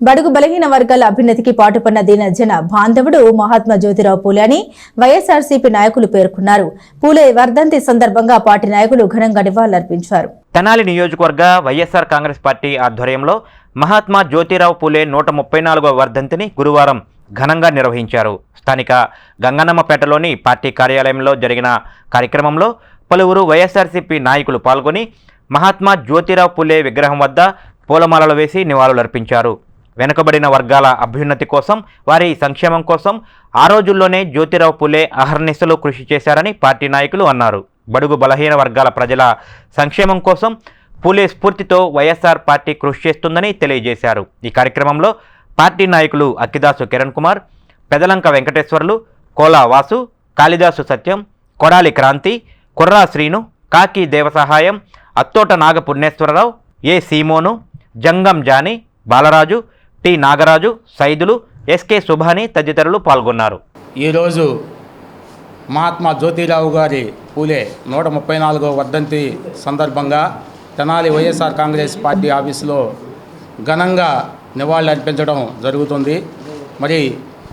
బడుగు బలహీన వర్గాల అభ్యున్నతికి పాటుపడిన దీనజన బాంధవుడు మహాత్మా జ్యోతిరావు పూలే అని వైఎస్ఆర్సీపీ నాయకులు పేర్కొన్నారు. పూలే వర్ధంతి సందర్భంగా పార్టీ నాయకులు ఘనంగా నివాళులర్పించారు. తెనాలి నియోజకవర్గ వైఎస్ఆర్ కాంగ్రెస్ పార్టీ ఆధ్వర్యంలో మహాత్మా జ్యోతిరావు పూలే నూట ముప్పై నాలుగవ వర్ధంతిని గురువారం ఘనంగా నిర్వహించారు. స్థానిక గంగన్నమ్మపేటలోని పార్టీ కార్యాలయంలో జరిగిన కార్యక్రమంలో పలువురు వైఎస్ఆర్సీపీ నాయకులు పాల్గొని మహాత్మా జ్యోతిరావు పూలే విగ్రహం వద్ద పూలమాలలు వేసి నివాళులర్పించారు. వెనుకబడిన వర్గాల అభ్యున్నతి కోసం వారి సంక్షేమం కోసం ఆ రోజుల్లోనే జ్యోతిరావు పులే అహర్నిశలు కృషి చేశారని పార్టీ నాయకులు అన్నారు. బడుగు బలహీన వర్గాల ప్రజల సంక్షేమం కోసం పూలే స్ఫూర్తితో వైఎస్ఆర్ పార్టీ కృషి చేస్తుందని తెలియజేశారు. ఈ కార్యక్రమంలో పార్టీ నాయకులు Akkidasu Kiran Kumar Pedalanka Venkateswarlu Kola Vasu Kalidasu Satyam Kodali Kranti Kurra Srinu Kaki Devasahayam Attota Nagapunyeswararao A Simon Jangam Jani Balaraju T Nagaraju Saidulu SK Subhani తదితరులు పాల్గొన్నారు. ఈరోజు మహాత్మా జ్యోతిరావు గారి పూలే నూట ముప్పై నాలుగో వర్ధంతి సందర్భంగా తెనాలి వైఎస్ఆర్ కాంగ్రెస్ పార్టీ ఆఫీసులో ఘనంగా నివాళులర్పించడం జరుగుతుంది. మరి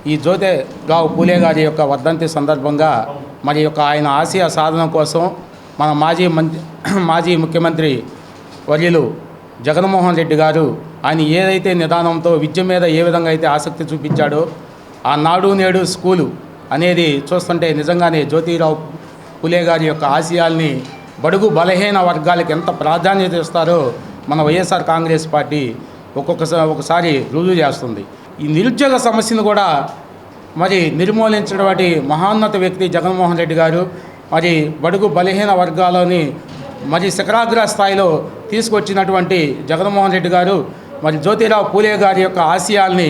ఈ జ్యోతిరావు పూలే గారి యొక్క వర్ధంతి సందర్భంగా మరి యొక్క ఆయన ఆశయ సాధన కోసం మన మాజీ మంత్రి మాజీ ముఖ్యమంత్రి వర్యులు జగన్మోహన్ రెడ్డి గారు ఆయన ఏదైతే నిదానంతో విద్య మీద ఏ విధంగా అయితే ఆసక్తి చూపించాడో ఆ నాడు నేడు స్కూలు అనేది చూస్తుంటే నిజంగానే జ్యోతిరావు పులే గారి యొక్క ఆశయాల్ని బడుగు బలహీన వర్గాలకు ఎంత ప్రాధాన్యత ఇస్తారో మన వైఎస్ఆర్ కాంగ్రెస్ పార్టీ ఒక్కొక్కసారి ఒకసారి రుజువు చేస్తుంది. ఈ నిరుద్యోగ సమస్యను కూడా మరి నిర్మూలించినటువంటి మహాన్నత వ్యక్తి జగన్మోహన్ రెడ్డి గారు మరి బడుగు బలహీన వర్గాలని మరి శిఖరాగ్ర స్థాయిలో తీసుకొచ్చినటువంటి జగన్మోహన్ రెడ్డి గారు మరి జ్యోతిరావు పూలే గారి యొక్క ఆశయాల్ని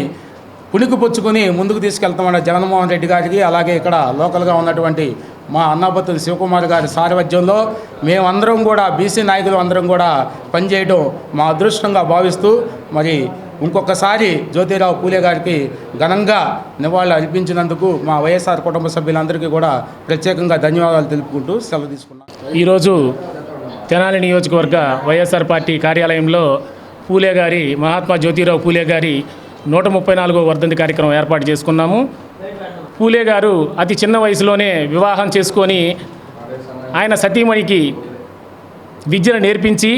పుణికిపుచ్చుకుని ముందుకు తీసుకెళ్తామన్న జగన్మోహన్ రెడ్డి గారికి అలాగే ఇక్కడ లోకల్గా ఉన్నటువంటి మా అన్నాపత్తుల శివకుమార్ గారి సారథ్యంలో మేమందరం కూడా బీసీ నాయకులు అందరం కూడా పనిచేయడం మా అదృష్టంగా భావిస్తూ మరి ఇంకొకసారి జ్యోతిరావు పూలే గారికి ఘనంగా నివాళులు అర్పించినందుకు మా వైఎస్ఆర్ కుటుంబ సభ్యులందరికీ కూడా ప్రత్యేకంగా ధన్యవాదాలు తెలుపుకుంటూ సెలవు తీసుకున్నాం ఈరోజు తెనాలి నియోజకవర్గ వైఎస్ఆర్ పార్టీ కార్యాలయంలో పూలే గారి మహాత్మా జ్యోతిరావు పూలే గారి నూట ముప్పై నాలుగో వర్ధంతి కార్యక్రమం ఏర్పాటు చేసుకున్నాము. పూలే గారు అతి చిన్న వయసులోనే వివాహం చేసుకొని ఆయన సతీమణికి విద్యను నేర్పించి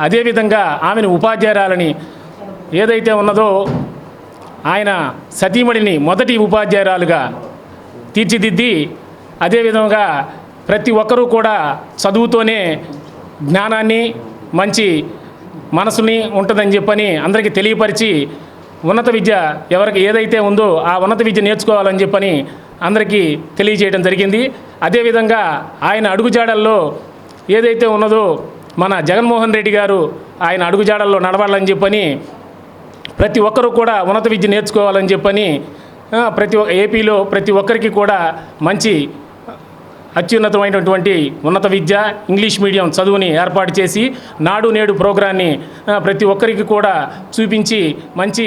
అదేవిధంగా ఆమెను ఉపాధ్యాయురాలని ఏదైతే ఉన్నదో ఆయన సతీమణిని మొదటి ఉపాధ్యాయురాలుగా తీర్చిదిద్ది అదేవిధంగా ప్రతి ఒక్కరూ కూడా చదువుతోనే జ్ఞానాన్ని మంచి మనసుని ఉంటుందని చెప్పని అందరికీ తెలియపరిచి ఉన్నత విద్య ఎవరికి ఏదైతే ఉందో ఆ ఉన్నత విద్య నేర్చుకోవాలని చెప్పని అందరికీ తెలియజేయడం జరిగింది. అదేవిధంగా ఆయన అడుగుజాడల్లో ఏదైతే ఉన్నదో మన జగన్మోహన్ రెడ్డి గారు ఆయన అడుగుజాడల్లో నడవాలని చెప్పని ప్రతి ఒక్కరూ కూడా ఉన్నత విద్య నేర్చుకోవాలని చెప్పని ప్రతి ఏపీలో ప్రతి ఒక్కరికి కూడా మంచి అత్యున్నతమైనటువంటి ఉన్నత విద్య ఇంగ్లీష్ మీడియం చదువుని ఏర్పాటు చేసి నాడు నేడు ప్రోగ్రాన్ని ప్రతి ఒక్కరికి కూడా చూపించి మంచి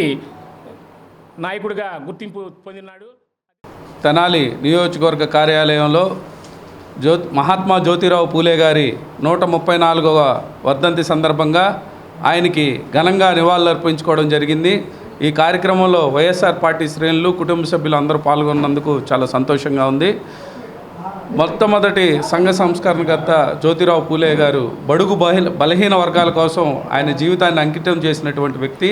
నాయకుడిగా గుర్తింపు పొందినాడు. తెనాలి నియోజకవర్గ కార్యాలయంలో జ్యో మహాత్మా జ్యోతిరావు పూలే గారి నూట ముప్పై నాలుగవ వర్ధంతి సందర్భంగా ఆయనకి ఘనంగా నివాళులర్పించుకోవడం జరిగింది. ఈ కార్యక్రమంలో వైఎస్ఆర్ పార్టీ శ్రేణులు కుటుంబ సభ్యులు అందరూ పాల్గొన్నందుకు చాలా సంతోషంగా ఉంది. మొట్టమొదటి సంఘ సంస్కరణకర్త జ్యోతిరావు పూలే గారు బడుగు బహిల బలహీన వర్గాల కోసం ఆయన జీవితాన్ని అంకితం చేసినటువంటి వ్యక్తి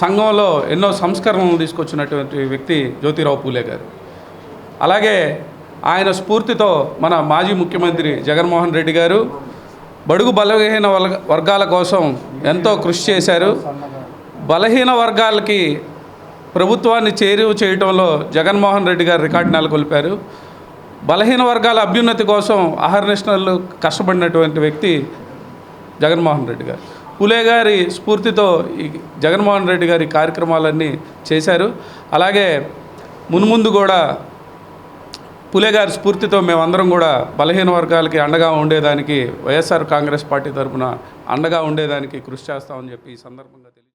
సంఘంలో ఎన్నో సంస్కరణలు తీసుకొచ్చినటువంటి వ్యక్తి జ్యోతిరావు పూలే గారు. అలాగే ఆయన స్ఫూర్తితో మన మాజీ ముఖ్యమంత్రి జగన్మోహన్ రెడ్డి గారు బడుగు బలహీన వర్గాల కోసం ఎంతో కృషి చేశారు. బలహీన వర్గాలకి ప్రభుత్వాన్ని చేరువ చేయటంలో జగన్మోహన్ రెడ్డి గారు రికార్డు నెలకొల్పారు. బలహీన వర్గాల అభ్యున్నతి కోసం అహర్నిష్ణలు కష్టపడినటువంటి వ్యక్తి జగన్మోహన్ రెడ్డి గారు. పులే గారి స్ఫూర్తితో ఈ జగన్మోహన్ రెడ్డి గారి కార్యక్రమాలన్నీ చేశారు. అలాగే మున్ముందు కూడా పులే గారి స్ఫూర్తితో మేమందరం కూడా బలహీన వర్గాలకి అండగా ఉండేదానికి వైఎస్ఆర్ కాంగ్రెస్ పార్టీ తరఫున అండగా ఉండేదానికి కృషి చేస్తామని చెప్పి ఈ సందర్భంగా తెలియ